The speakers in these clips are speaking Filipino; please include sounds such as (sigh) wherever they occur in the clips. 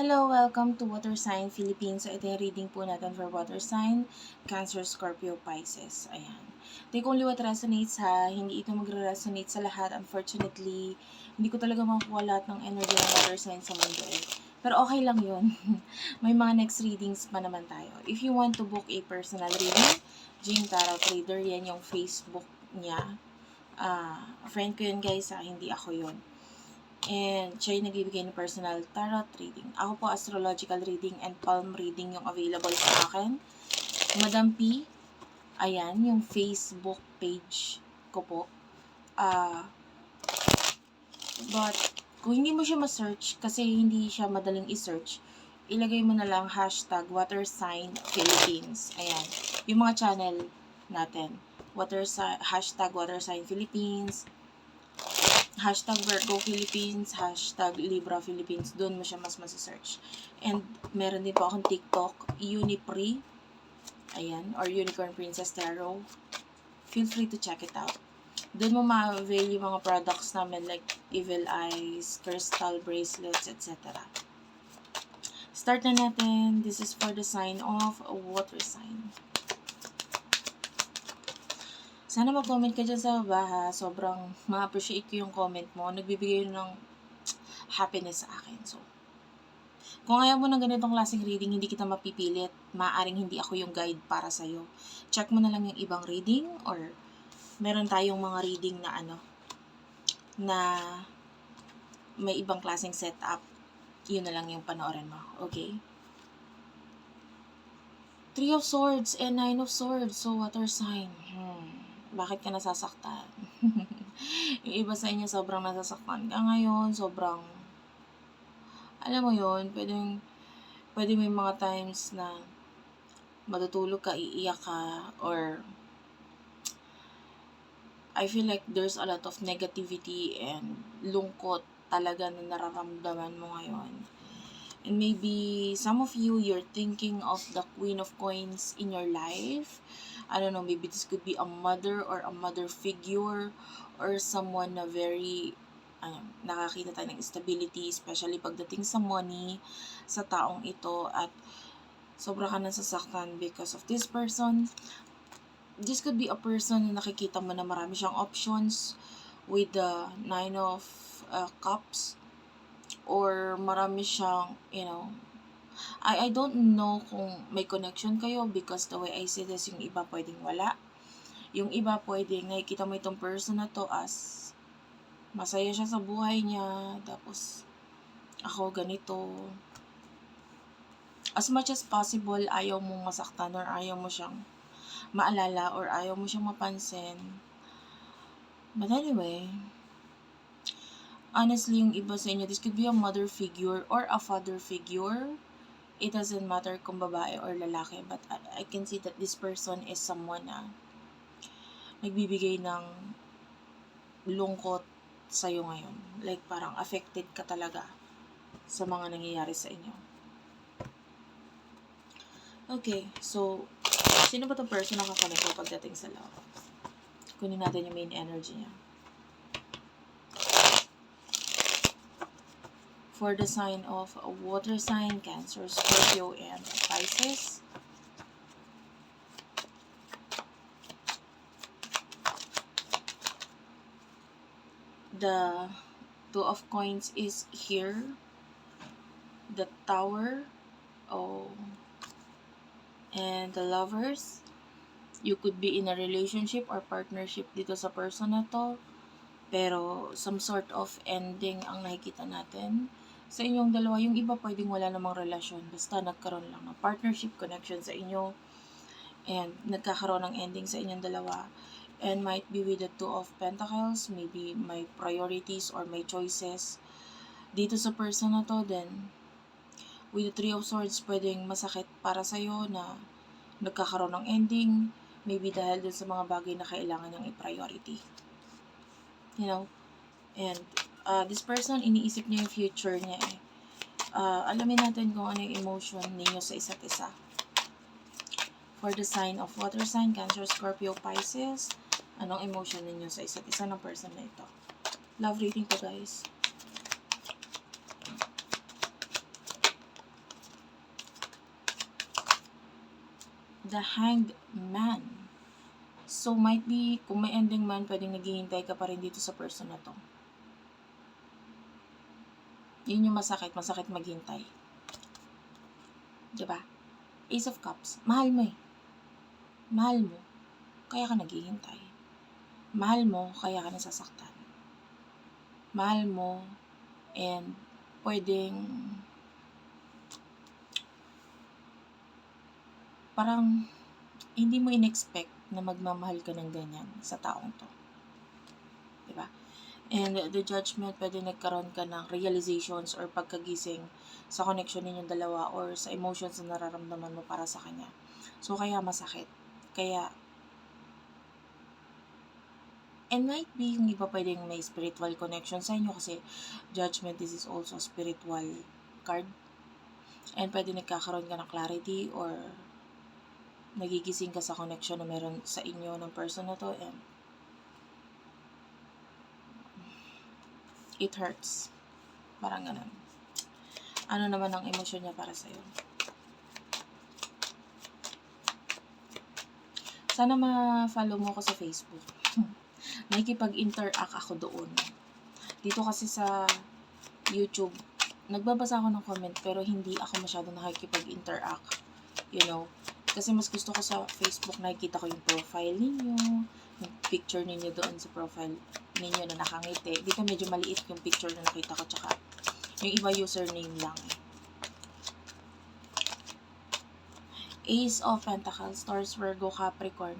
Hello, welcome to Water Sign Philippines. So, ito yung reading po natin for Water Sign, Cancer, Scorpio, Pisces. Ayan. Hindi kung liwat resonates ha, hindi ito magre-resonate sa lahat. Unfortunately, hindi ko talaga makukuha lahat ng energy ng Water Sign sa mundo eh. Pero okay lang yun. (laughs) May mga next readings pa naman tayo. If you want to book a personal reading, Jing Tarot Trader, yan yung Facebook niya. Ah, friend ko yun guys ha, hindi ako yun. And siya yung nagbibigay ng personal tarot reading. Ako po, astrological reading and palm reading yung available sa akin. Madam P, ayan, yung Facebook page ko po. Ah, but, kung hindi mo siya ma-search, kasi hindi siya madaling i-search, ilagay mo na lang hashtag water sign Philippines. Ayan. Yung mga channel natin. Water hashtag water sign Philippines, hashtag Virgo Philippines, hashtag Libra Philippines, doon mo siya mas masisearch. And meron din po akong TikTok, Unipri, ayan, or Unicorn Princess Tarot. Feel free to check it out. Doon mo ma-avail yung mga products namin like Evil Eyes, Crystal Bracelets, etc. Start na natin. This is for the sign of water sign. Sana mag-comment ka dyan sa baba ha. Sobrang ma-appreciate ko yung comment mo. Nagbibigay ng happiness sa akin. So, kung ayaw mo ng ganitong klaseng reading, hindi kita mapipilit. Maaring hindi ako yung guide para sa'yo. Check mo na lang yung ibang reading or meron tayong mga reading na ano, na may ibang klaseng setup. Yun na lang yung panoorin mo. Okay? Three of Swords and Nine of Swords. So, water sign. Hmm. Bakit ka nasasaktan? (laughs) yung iba sa inyo sobrang nasasaktan ka ngayon. Sobrang, alam mo yon pwedeng, pwede may mga times na matutulog ka, iiyak ka, or I feel like there's a lot of negativity and lungkot talaga na nararamdaman mo ngayon. And maybe some of you, you're thinking of the Queen of Coins in your life. I don't know, maybe this could be a mother or a mother figure or someone na very ano, nakakita tayo ng stability, especially pagdating sa money, sa taong ito, at sobra ka nasasaktan because of this person. This could be a person na nakikita mo na marami siyang options with the nine of uh, cups or marami siyang, you know, I, I don't know kung may connection kayo because the way I see this, yung iba pwedeng wala. Yung iba pwedeng nakikita mo itong person na to as masaya siya sa buhay niya, tapos ako ganito. As much as possible, ayaw mong masaktan or ayaw mo siyang maalala or ayaw mo siyang mapansin. But anyway, honestly, yung iba sa inyo, this could be a mother figure or a father figure. It doesn't matter kung babae or lalaki, but I, I can see that this person is someone na nagbibigay ng lungkot sa'yo ngayon. Like, parang affected ka talaga sa mga nangyayari sa inyo. Okay, so, sino ba itong person na ko pagdating sa love? Kunin natin yung main energy niya. For the sign of a water sign, Cancer, Scorpio, and Pisces. The Two of Coins is here. The Tower. Oh. And the Lovers. You could be in a relationship or partnership dito sa person na to. Pero some sort of ending ang nakikita natin sa inyong dalawa. Yung iba pwedeng wala namang relasyon. Basta nagkaroon lang ng partnership connection sa inyo. And nagkakaroon ng ending sa inyong dalawa. And might be with the Two of Pentacles. Maybe may priorities or may choices dito sa person na to. Then, with the Three of Swords, pwedeng masakit para sa'yo na nagkakaroon ng ending. Maybe dahil dun sa mga bagay na kailangan niyang i-priority. You know? And uh, this person, iniisip niya yung future niya eh. Uh, alamin natin kung ano yung emotion ninyo sa isa't isa. For the sign of water sign, Cancer, Scorpio, Pisces, anong emotion ninyo sa isa't isa ng person na ito. Love reading to guys. The Hanged Man. So, might be, kung may ending man, pwedeng naghihintay ka pa rin dito sa person na to. Yun yung masakit. Masakit maghintay. Diba? Ace of Cups. Mahal mo eh. Mahal mo. Kaya ka naghihintay. Mahal mo, kaya ka nasasaktan. Mahal mo, and pwedeng parang hindi mo in-expect na magmamahal ka ng ganyan sa taong to. Diba? And the judgment, pwede nagkaroon ka ng realizations or pagkagising sa connection ninyong dalawa or sa emotions na nararamdaman mo para sa kanya. So, kaya masakit. Kaya, and might be yung iba pwedeng may spiritual connection sa inyo kasi judgment, this is also a spiritual card. And pwede nagkakaroon ka ng clarity or nagigising ka sa connection na meron sa inyo ng person na to and it hurts. Parang ganun. Ano naman ang emosyon niya para sa'yo? Sana ma-follow mo ako sa Facebook. (laughs) Nakikipag-interact ako doon. Dito kasi sa YouTube, nagbabasa ako ng comment pero hindi ako masyado nakikipag-interact. You know? Kasi mas gusto ko sa Facebook nakikita ko yung profile ninyo, picture ninyo doon sa profile ninyo na nakangiti. Dito medyo maliit yung picture na nakita ko tsaka yung iba username lang eh. Ace of Pentacles, Taurus, Virgo, Capricorn.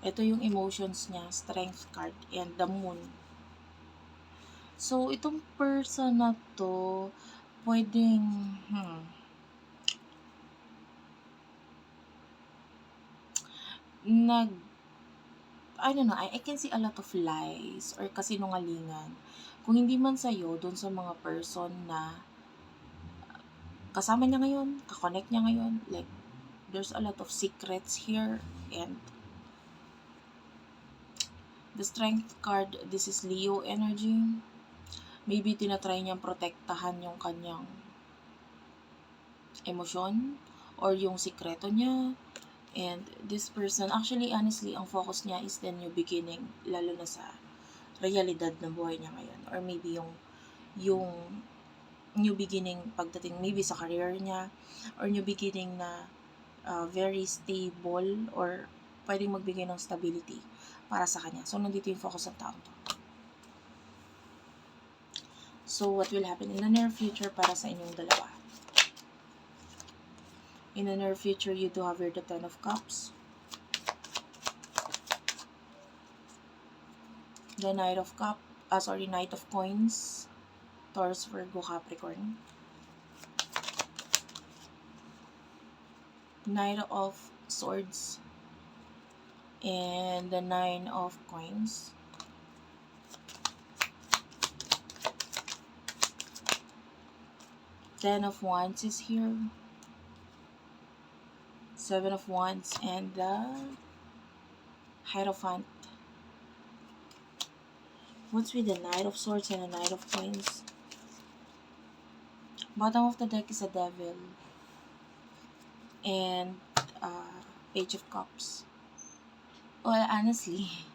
Ito yung emotions niya, Strength card, and the Moon. So, itong person na to, pwedeng, hmm, nag, I don't know, I, I can see a lot of lies or kasinungalingan. Kung hindi man sa'yo, dun sa mga person na kasama niya ngayon, kakonect niya ngayon, like, there's a lot of secrets here and the strength card, this is Leo energy. Maybe tinatry niyang protektahan yung kanyang emosyon or yung sikreto niya. And this person, actually, honestly, ang focus niya is the new beginning, lalo na sa realidad ng buhay niya ngayon. Or maybe yung, yung new beginning pagdating maybe sa career niya, or new beginning na uh, very stable, or pwedeng magbigay ng stability para sa kanya. So, nandito yung focus ng taong to. So, what will happen in the near future para sa inyong dalawa? In the near future, you do have here the Ten of Cups. The Knight of Cup, ah, sorry, Knight of Coins. Taurus, Virgo, Capricorn. Knight of Swords. And the Nine of Coins. Ten of Wands is here. Seven of Wands and the Hierophant. What's with the Knight of Swords and the Knight of Coins? Bottom of the deck is a Devil. And uh, Page of Cups. Well, honestly, (laughs)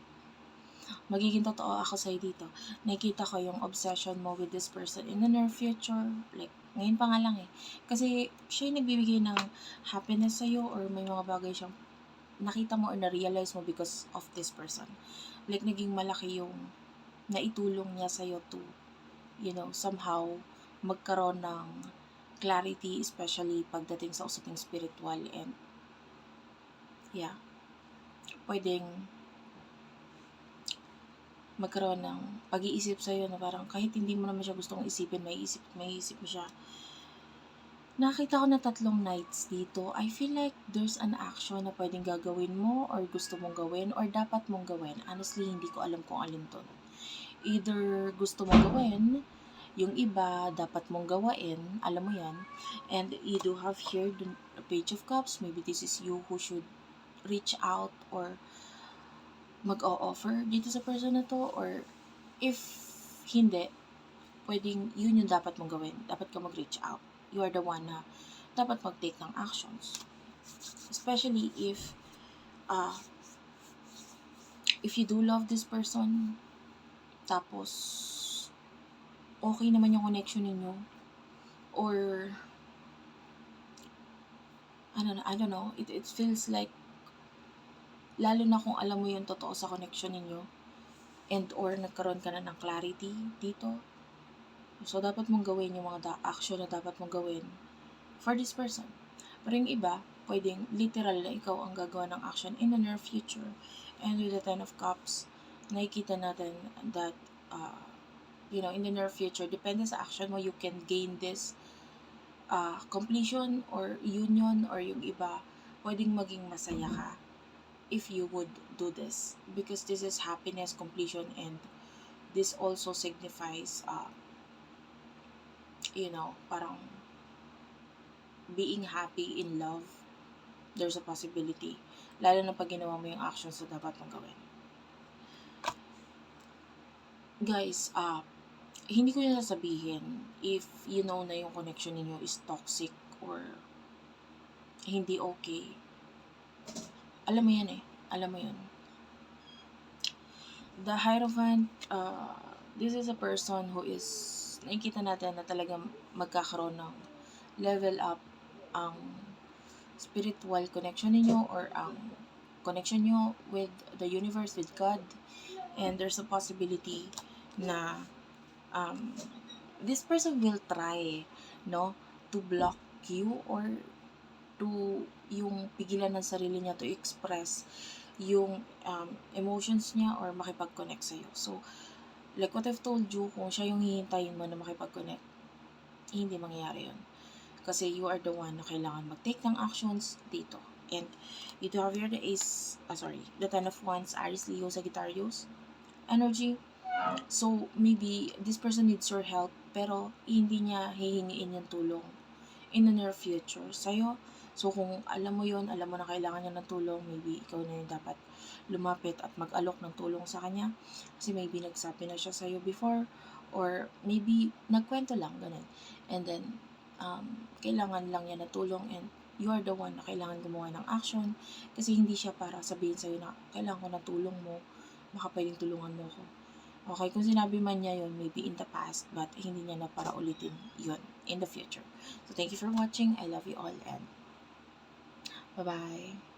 magiging totoo ako sa'yo dito. Nakikita ko yung obsession mo with this person in the near future. Like, ngayon pa nga lang eh. Kasi siya yung nagbibigay ng happiness sa'yo or may mga bagay siyang nakita mo or na-realize mo because of this person. Like, naging malaki yung naitulong niya sa'yo to, you know, somehow magkaroon ng clarity, especially pagdating sa usaping spiritual and yeah, pwedeng magkaroon ng pag-iisip sa'yo na parang kahit hindi mo naman siya gustong isipin, may isip, may isip mo siya. Nakita ko na tatlong nights dito. I feel like there's an action na pwedeng gagawin mo or gusto mong gawin or dapat mong gawin. Honestly, hindi ko alam kung alin to. Either gusto mong gawin, yung iba dapat mong gawain, alam mo yan. And you do have here the Page of Cups. Maybe this is you who should reach out or mag-o-offer dito sa person na to or if hindi, pwedeng yun yung dapat mong gawin. Dapat ka mag-reach out. You are the one na dapat mag-take ng actions. Especially if, uh, if you do love this person, tapos, okay naman yung connection ninyo, or, I don't know, I don't know, it, it feels like, lalo na kung alam mo yung totoo sa connection ninyo, and or nagkaroon ka na ng clarity dito, so dapat mong gawin yung mga da- action na dapat mong gawin for this person. Pero yung iba, pwedeng literal na ikaw ang gagawa ng action in the near future. And with the Ten of Cups, nakikita natin that, uh, you know, in the near future, depende sa action mo, you can gain this uh, completion or union or yung iba, pwedeng maging masaya ka if you would do this. Because this is happiness, completion, and this also signifies, uh, you know, parang being happy in love, there's a possibility. Lalo na pag ginawa mo yung actions na dapat mong gawin. Guys, ah, hindi ko yung sasabihin if you know na yung connection ninyo is toxic or hindi okay. Alam mo yan eh. Alam mo yun. The Hierophant, uh, this is a person who is, nakikita natin na talagang magkakaroon ng level up ang spiritual connection ninyo or ang connection nyo with the universe, with God. And there's a possibility na um, this person will try, no, to block you or to yung pigilan ng sarili niya to express yung um, emotions niya or makipag-connect sa'yo. So, like what I've told you, kung siya yung hihintayin mo na makipag-connect, hindi mangyayari yun. Kasi you are the one na kailangan mag-take ng actions dito. And you do have here the Ace, ah sorry, the Ten of Wands, Aries, Leo, Sagittarius energy. So, maybe this person needs your help, pero hindi niya hihingiin yung tulong in the near future sa'yo. So, kung alam mo yon alam mo na kailangan niya ng tulong, maybe ikaw na yung dapat lumapit at mag-alok ng tulong sa kanya. Kasi maybe nagsabi na siya sa'yo before, or maybe nagkwento lang, ganun. And then, um, kailangan lang niya na tulong and you are the one na kailangan gumawa ng action kasi hindi siya para sabihin sa'yo na kailangan ko ng tulong mo, baka pwedeng tulungan mo ko. Okay, kung sinabi man niya yun, maybe in the past, but hindi niya na para ulitin yun in the future. So, thank you for watching. I love you all and 拜拜。